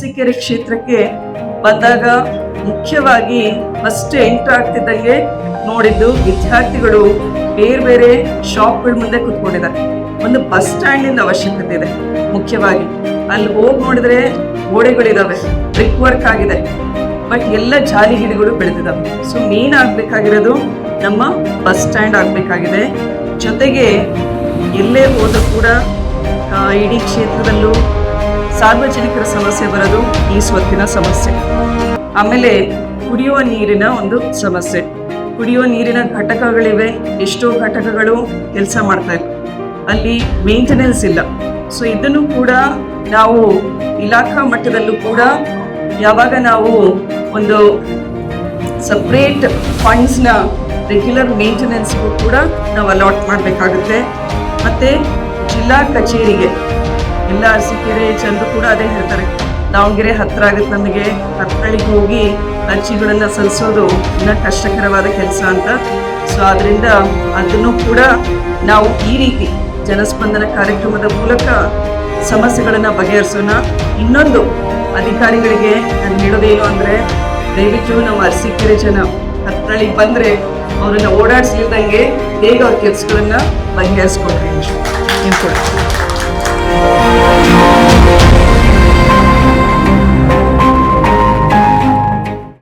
ಅರಸೀಕೆರೆ ಕ್ಷೇತ್ರಕ್ಕೆ ಬಂದಾಗ ಮುಖ್ಯವಾಗಿ ಫಸ್ಟ್ ಎಂಟರ್ ಆಗ್ತಿದ್ದಂಗೆ ನೋಡಿದ್ದು ವಿದ್ಯಾರ್ಥಿಗಳು ಬೇರೆ ಬೇರೆ ಶಾಪ್ಗಳ ಮುಂದೆ ಕುತ್ಕೊಂಡಿದ್ದಾರೆ. ಒಂದು ಬಸ್ ಸ್ಟ್ಯಾಂಡಿಂದ ಅವಶ್ಯಕತೆ ಇದೆ. ಮುಖ್ಯವಾಗಿ ಅಲ್ಲಿ ಹೋಗಿ ನೋಡಿದ್ರೆ ಗೋಡೆಗಳಿದಾವೆ. ಬ್ರಿಕ್ ವರ್ಕ್ ಆಗಿದೆ. ಬಟ್ ಎಲ್ಲ ಜಾಲಿ ಗಿಡಗಳು ಬೆಳೆದಿದ್ದಾವೆ ಸೊ ಮೇನ್ ಆಗ್ಬೇಕಾಗಿರೋದು ನಮ್ಮ ಬಸ್ ಸ್ಟ್ಯಾಂಡ್ ಆಗಬೇಕಾಗಿದೆ. ಜೊತೆಗೆ ಎಲ್ಲೇ ಹೋದರೂ ಕೂಡ ಇಡೀ ಕ್ಷೇತ್ರದಲ್ಲೂ ಸಾರ್ವಜನಿಕರ ಸಮಸ್ಯೆ ಬರೋದು ಈ ಸ್ವತ್ತಿನ ಸಮಸ್ಯೆ. ಆಮೇಲೆ ಕುಡಿಯುವ ನೀರಿನ ಒಂದು ಸಮಸ್ಯೆ. ಕುಡಿಯುವ ನೀರಿನ ಘಟಕಗಳಿವೆ, ಎಷ್ಟೋ ಘಟಕಗಳು ಕೆಲಸ ಮಾಡ್ತಾ ಇಲ್ಲ ಅಲ್ಲಿ ಮೇಂಟೆನೆನ್ಸ್ ಇಲ್ಲ. ಸೊ ಇದನ್ನು ಕೂಡ ನಾವು ಇಲಾಖಾ ಮಟ್ಟದಲ್ಲೂ ಕೂಡ ಯಾವಾಗ ನಾವು ಒಂದು ಸಪ್ರೇಟ್ ಫಂಡ್ಸ್ನ ರೆಗ್ಯುಲರ್ ಮೇಂಟೆನೆನ್ಸ್ಗೂ ಕೂಡ ನಾವು ಅಲಾಟ್ ಮಾಡಬೇಕಾಗುತ್ತೆ. ಮತ್ತು ಜಿಲ್ಲಾ ಕಚೇರಿಗೆ ಎಲ್ಲ ಅರಸೀಕೆರೆ ಜನರು ಕೂಡ ಅದೇ ಹೇಳ್ತಾರೆ. ದಾವಣಗೆರೆ ಹತ್ರ ಆಗುತ್ತೆ ನಮಗೆ. ಹತ್ತಳಿಗೆ ಹೋಗಿ ಅರ್ಜಿಗಳನ್ನು ಸಲ್ಲಿಸೋದು ಇನ್ನೂ ಕಷ್ಟಕರವಾದ ಕೆಲಸ ಅಂತ. ಸೊ ಆದ್ದರಿಂದ ಅದನ್ನು ಕೂಡ ನಾವು ಈ ರೀತಿ ಜನಸ್ಪಂದನ ಕಾರ್ಯಕ್ರಮದ ಮೂಲಕ ಸಮಸ್ಯೆಗಳನ್ನು ಬಗೆಹರಿಸೋಣ. ಇನ್ನೊಂದು ಅಧಿಕಾರಿಗಳಿಗೆ ನಾನು ಹೇಳೋದೇನು ಅಂದರೆ, ದಯವಿಟ್ಟು ನಮ್ಮ ಅರಸೀಕೆರೆ ಜನ ಹತ್ತಳಿಗೆ ಬಂದರೆ ಅವರನ್ನ ಓಡಾಡಿಸಿಲ್ದಂಗೆ ಬೇಗ ಅವ್ರ ಕೆಲಸಗಳನ್ನು ಬಗೆಹರಿಸ್ಕೊಡ್ರಿ. ಅಂತ